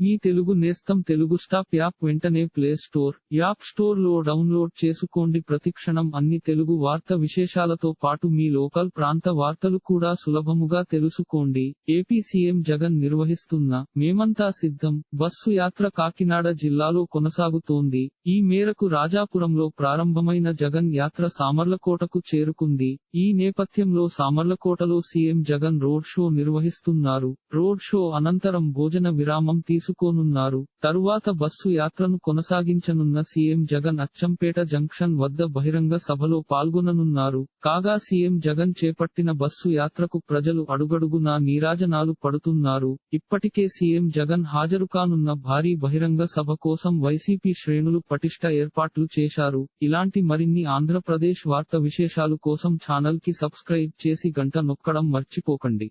మీ తెలుగు నేస్తం Telugu stop app వెంటనే play store app స్టోర్లో డౌన్లోడ్ చేసుకోండి. ప్రతిక్షణం అన్ని తెలుగు వార్త విశేషాలతో పాటు మీ లోకల్ ప్రాంత వార్తలు కూడా సులభముగా తెలుసుకోండి. ఏపీ సీఎం జగన్ నిర్వహిస్తున్న మేమంతా సిద్ధం బస్సు యాత్ర కాకినాడ జిల్లాలో కొనసాగుతోంది. ఈ మేరకు రాజాపురంలో ప్రారంభమైన జగన్ యాత్ర సామర్లకోటకు చేరుకుంది. ఈ నేపథ్యంలో సామర్లకోటలో సీఎం జగన్ రోడ్ షో నిర్వహిస్తున్నారు. రోడ్ షో అనంతరం భోజన విరామం తీసుకోనున్నారు తరువాత బస్సు యాత్రను కొనసాగించనున్న సీఎం జగన్ అచ్చంపేట జంక్షన్ వద్ద బహిరంగ సభలో పాల్గొననున్నారు. కాగా సీఎం జగన్ చేపట్టిన బస్సు యాత్రకు ప్రజలు అడుగడుగునా నీరాజనాలు పడుతున్నారు. ఇప్పటికే సీఎం జగన్ హాజరు కానున్న భారీ బహిరంగ సభ కోసం వైసీపీ శ్రేణులు పటిష్ట ఏర్పాట్లు చేశారు. ఇలాంటి మరిన్ని ఆంధ్రప్రదేశ్ వార్త విశేషాలు కోసం ఛానల్కి సబ్స్క్రైబ్ చేసి గంట నొక్కడం మర్చిపోకండి.